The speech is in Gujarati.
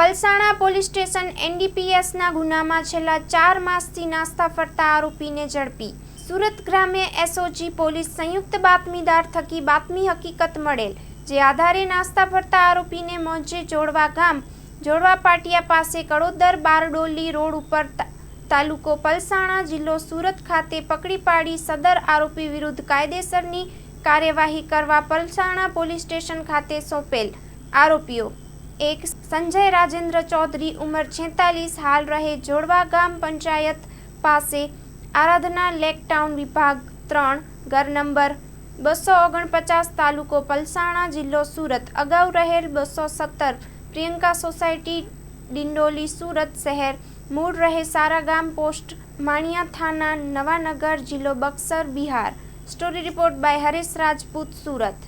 પલસાણા પોલીસ સ્ટેશન એનડીપીએસના ગુનામાં છેલ્લા ચાર માસથી નાસ્તા ફરતા આરોપીને ઝડપી. સુરત ગ્રામ્ય એસઓજી પોલીસ સંયુક્ત બાતમીદાર થકી બાતમી હકીકત મળેલ, જે આધારે નાસ્તા ફરતા આરોપીને મોજે જોડવા ગામ, જોડવા પાટિયા પાસે કડોદર બારડોલી રોડ ઉપર તાલુકો પલસાણા જિલ્લો સુરત ખાતે પકડી પાડી સદર આરોપી વિરુદ્ધ કાયદેસરની કાર્યવાહી કરવા પલસાણા પોલીસ સ્ટેશન ખાતે સોંપેલ આરોપીઓ. એક સંજય રાજેન્દ્ર ચૌધરી ઉંમર છેતાલીસ હાલ રહે જોડવા ગામ પંચાયત પાસે આરાધના લેક ટાઉન વિભાગ ત્રણ ઘર નંબર બસો ઓગણપચાસ તાલુકો પલસાણા જિલ્લો સુરત અગાઉ રહેલ બસો સત્તર પ્રિયંકા સોસાયટી ડિંડોલી સુરત શહેર મૂળ રહે સારાગામ પોસ્ટ માણિયા થાના નવાનગર જિલ્લો Buxar Bihar story report by Haresh Rajput Surat